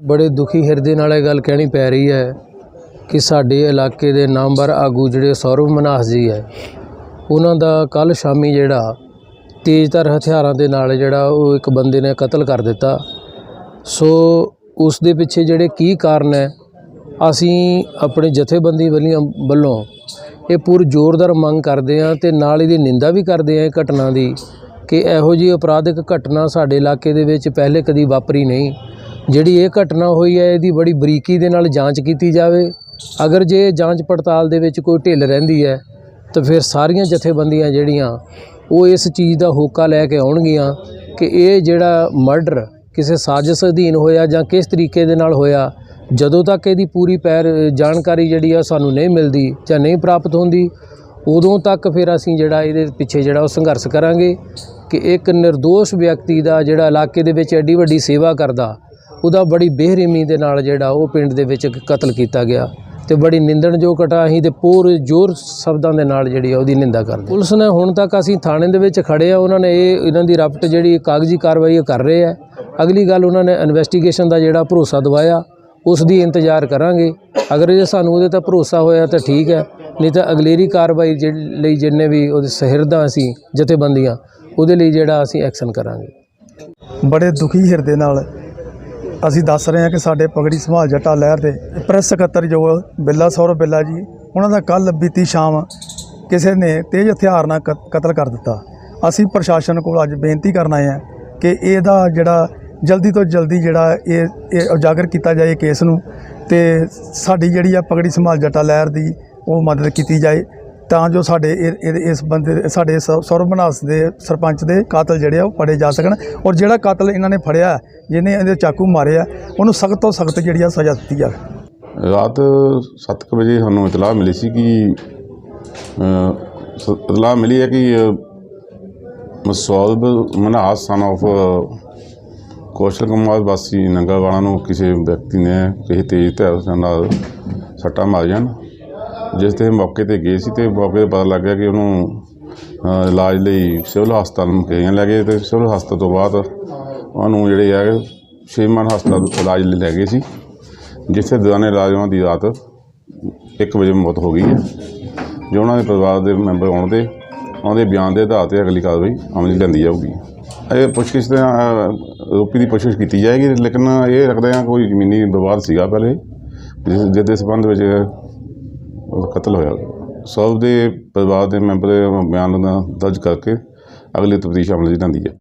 ਬੜੇ ਦੁਖੀ ਹਿਰਦੇ ਨਾਲ ਇਹ ਗੱਲ ਕਹਿਣੀ ਪੈ ਰਹੀ ਹੈ ਕਿ ਸਾਡੇ ਇਲਾਕੇ ਦੇ ਨਾਮਵਰ ਆਗੂ ਜਿਹੜੇ ਸੌਰਵ ਮਨਹਾਸ ਜੀ ਹੈ, ਉਹਨਾਂ ਦਾ ਕੱਲ ਸ਼ਾਮੀ ਜਿਹੜਾ ਤੇਜ਼ਧਾਰ ਹਥਿਆਰਾਂ ਦੇ ਨਾਲ ਜਿਹੜਾ ਉਹ ਇੱਕ ਬੰਦੇ ਨੇ ਕਤਲ ਕਰ ਦਿੱਤਾ। ਸੋ ਉਸ ਦੇ ਪਿੱਛੇ ਜਿਹੜੇ ਕੀ ਕਾਰਨ ਹੈ, ਅਸੀਂ ਆਪਣੇ ਜਥੇਬੰਦੀ ਵੱਲੀਆਂ ਵੱਲੋਂ ਇਹ ਪੂਰ ਜ਼ੋਰਦਾਰ ਮੰਗ ਕਰਦੇ ਹਾਂ ਤੇ ਨਾਲ ਇਹਦੀ ਨਿੰਦਾ ਵੀ ਕਰਦੇ ਹਾਂ ਇਹ ਘਟਨਾ ਦੀ ਕਿ ਇਹੋ ਜਿਹੀ ਅਪਰਾਧਿਕ ਘਟਨਾ ਸਾਡੇ ਇਲਾਕੇ ਦੇ ਵਿੱਚ ਪਹਿਲੇ ਕਦੀ ਵਾਪਰੀ ਨਹੀਂ। ਜਿਹੜੀ ਇਹ ਘਟਨਾ ਹੋਈ ਹੈ, ਇਹਦੀ ਬੜੀ ਬਰੀਕੀ ਦੇ ਨਾਲ ਜਾਂਚ ਕੀਤੀ ਜਾਵੇ। ਅਗਰ ਜੇ ਜਾਂਚ ਪੜਤਾਲ ਦੇ ਵਿੱਚ ਕੋਈ ਢਿੱਲ ਰਹਿੰਦੀ ਹੈ, ਤਾਂ ਫਿਰ ਸਾਰੀਆਂ ਜਥੇਬੰਦੀਆਂ ਜਿਹੜੀਆਂ, ਉਹ ਇਸ ਚੀਜ਼ ਦਾ ਹੋਕਾ ਲੈ ਕੇ ਆਉਣਗੀਆਂ ਕਿ ਇਹ ਜਿਹੜਾ ਮਰਡਰ ਕਿਸੇ ਸਾਜ਼ਿਸ਼ ਅਧੀਨ ਹੋਇਆ ਜਾਂ ਕਿਸ ਤਰੀਕੇ ਦੇ ਨਾਲ ਹੋਇਆ, ਜਦੋਂ ਤੱਕ ਇਹਦੀ ਪੂਰੀ ਪੈਰ ਜਾਣਕਾਰੀ ਜਿਹੜੀ ਆ ਸਾਨੂੰ ਨਹੀਂ ਮਿਲਦੀ ਜਾਂ ਨਹੀਂ ਪ੍ਰਾਪਤ ਹੁੰਦੀ, ਉਦੋਂ ਤੱਕ ਫਿਰ ਅਸੀਂ ਜਿਹੜਾ ਇਹਦੇ ਪਿੱਛੇ ਜਿਹੜਾ ਉਹ ਸੰਘਰਸ਼ ਕਰਾਂਗੇ ਕਿ ਇੱਕ નિર્ਦੋਸ਼ ਵਿਅਕਤੀ ਦਾ ਜਿਹੜਾ ਇਲਾਕੇ ਦੇ ਵਿੱਚ ਐਡੀ ਵੱਡੀ ਸੇਵਾ ਕਰਦਾ ਉਹਦਾ ਬੜੀ ਬੇਰਹਿਮੀ ਦੇ ਨਾਲ ਜਿਹੜਾ ਉਹ ਪਿੰਡ ਦੇ ਵਿੱਚ ਕਤਲ ਕੀਤਾ ਗਿਆ ਤੇ ਬੜੀ ਨਿੰਦਣਯੋਗ ਘਟਨਾ ਅਸੀਂ ਤੇ ਪੂਰ ਜ਼ੋਰ ਸ਼ਬਦਾਂ ਦੇ ਨਾਲ ਜਿਹੜੀ ਆ ਉਹਦੀ ਨਿੰਦਾ ਕਰਦੇ ਪੁਲਿਸ ਨੇ ਹੁਣ ਤੱਕ ਅਸੀਂ ਥਾਣੇ ਦੇ ਵਿੱਚ ਖੜੇ ਆ, ਉਹਨਾਂ ਨੇ ਇਹ ਇਹਨਾਂ ਦੀ ਰਪਟ ਜਿਹੜੀ ਕਾਗਜ਼ੀ ਕਾਰਵਾਈ ਉਹ ਕਰ ਰਹੇ ਆ। ਅਗਲੀ ਗੱਲ ਉਹਨਾਂ ਨੇ ਇਨਵੈਸਟੀਗੇਸ਼ਨ ਦਾ ਜਿਹੜਾ ਭਰੋਸਾ ਦਵਾਇਆ, ਉਸ ਦੀ ਇੰਤਜ਼ਾਰ ਕਰਾਂਗੇ। ਅਗਰ ਜੇ ਸਾਨੂੰ ਉਹਦੇ ਤੇ ਭਰੋਸਾ ਹੋਇਆ ਤਾਂ ਠੀਕ ਹੈ, ਨਹੀਂ ਤਾਂ ਅਗਲੇਰੀ ਕਾਰਵਾਈ ਜਿਹੜੀ ਲਈ ਜਿੰਨੇ ਵੀ ਉਹਦੇ ਸ਼ਹਿਰਦਾਂ ਅਸੀਂ, ਜਥੇਬੰਦੀਆਂ, ਉਹਦੇ ਲਈ ਜਿਹੜਾ ਅਸੀਂ ਐਕਸ਼ਨ ਕਰਾਂਗੇ। ਬੜੇ ਦੁਖੀ ਹਿਰਦੇ ਨਾਲ ਅਸੀਂ ਦੱਸ ਰਹੇ ਹਾਂ ਕਿ ਸਾਡੇ ਪਗੜੀ ਸੰਭਾਲ ਜੱਟਾ ਲਹਿਰ ਦੇ ਪ੍ਰੈਸ ਸਕੱਤਰ ਜੋ ਬਿੱਲਾ ਸੌਰਵ ਬਿੱਲਾ ਜੀ, ਉਹਨਾਂ ਦਾ ਕੱਲ ਬੀਤੀ ਸ਼ਾਮ ਕਿਸੇ ਨੇ ਤੇਜ਼ ਹਥਿਆਰ ਨਾਲ ਕਤ- ਕਤਲ ਕਰ ਦਿੱਤਾ। ਅਸੀਂ ਪ੍ਰਸ਼ਾਸਨ ਕੋਲ ਅੱਜ ਬੇਨਤੀ ਕਰਨ ਆਏ ਹਾਂ ਕਿ ਇਹਦਾ ਜਿਹੜਾ ਜਲਦੀ ਤੋਂ ਜਲਦੀ ਜਿਹੜਾ ਇਹ ਇਹ ਉਜਾਗਰ ਕੀਤਾ ਜਾਏ ਕੇਸ ਨੂੰ ਤੇ ਸਾਡੀ ਜਿਹੜੀ ਆ ਪਗੜੀ ਸੰਭਾਲ ਜੱਟਾ ਲਹਿਰ ਦੀ ਉਹ ਮਦਦ ਕੀਤੀ ਜਾਏ। ਤਾਂ ਜੋ ਸਾਡੇ ਇਹ- ਇਹ- ਇਸ ਬੰਦੇ ਸਾਡੇ ਸੌ- ਸੌਰਵ ਮਨਾਸ ਦੇ ਸਰਪੰਚ ਦੇ ਕਾਤਲ ਜਿਹੜੇ ਆ ਉਹ ਫੜੇ ਜਾ ਸਕਣ ਔਰ ਜਿਹੜਾ ਕਾਤਲ ਇਹਨਾਂ ਨੇ ਫੜਿਆ, ਜਿਹਨੇ ਇਹਦੇ ਚਾਕੂ ਮਾਰਿਆ ਉਹਨੂੰ ਸਖਤ ਤੋਂ ਸਖਤ ਜਿਹੜੀ ਆ ਸਜ਼ਾ ਦਿੱਤੀ ਜਾਵੇ। ਰਾਤ 7 ਵਜੇ ਸਾਨੂੰ ਇਤਲਾਹ ਮਿਲੀ ਸੀ ਕਿ ਇਤਲਾਹ ਮਿਲੀ ਹੈ ਕਿ ਮਸੌਲਬ ਮਨਹਾਸ ਸਨ ਆਫ ਕੌਸ਼ਲ ਕੁਮਾਰ ਵਾਸੀ ਨੰਗਲਵਾਲਾ ਨੂੰ ਕਿਸੇ ਵਿਅਕਤੀ ਨੇ ਕਿਸੇ ਤੇਜ਼ ਹਥਿਆਰ ਨਾਲ ਸੱਟਾਂ ਮਾਰੀਆਂ। ਜਿਸ ਤੇ ਮੌਕੇ ਤੇ ਗਏ ਸੀ ਤੇ ਮੌਕੇ ਤੇ ਪਤਾ ਲੱਗ ਗਿਆ ਕਿ ਉਹਨੂੰ ਅ, ਇਲਾਜ ਲਈ ਸਿਵਲ ਹਸਪਤਾਲ ਮੁਕੇਰੀਆਂ ਲੈ ਗਏ ਤੇ ਸਿਵਲ ਹਸਪਤਾਲ ਤੋਂ ਬਾਅਦ ਉਹਨੂੰ ਜਿਹੜੇ ਹੈ ਸ਼ੇਮਨ ਹਸਪਤਾਲ ਇਲਾਜ ਲਈ ਲੈ ਗਏ ਸੀ ਜਿੱਥੇ ਦੌਰਾਨ ਉਹਨਾਂ ਦੀ ਰਾਤ 1 ਵਜੇ ਮੌਤ ਹੋ ਗਈ ਹੈ। ਜੋ ਉਹਨਾਂ ਦੇ ਪਰਿਵਾਰ ਦੇ ਮੈਂਬਰ ਆਉਣ 'ਤੇ ਉਹਨਾਂ ਦੇ ਬਿਆਨ ਦੇ ਆਧਾਰ ਤੇ ਅਗਲੀ ਕਾਰਵਾਈ ਅਮਲੀ ਲੈਂਦੀ ਜਾਊਗੀ। ਇਹ ਪੁੱਛਗਿੱਛ ਦੇ ਅ, ਰੋਪੀ ਦੀ ਪੁੱਛਗਿੱਛ ਕੀਤੀ ਜਾਏਗੀ ਲੇਕਿਨ ਇਹ ਰੱਖਦੇ ਆ ਕੋਈ ਜ਼ਮੀਨੀ ਵਿਵਾਦ ਸੀਗਾ ਪਹਿਲੇ ਜਿਸ ਜਿਸ ਦੇ ਸੰਬੰਧ ਵਿੱਚ ਕਤਲ ਹੋਇਆ। ਸਭ ਦੇ ਪਰਿਵਾਰ ਦੇ ਮੈਂਬਰ ਬਿਆਨ ਦਰਜ ਕਰਕੇ ਅਗਲੀ ਤਫਤੀਸ਼ ਅਮਲ 'ਚ ਲੈਂਦੀ ਹੈ।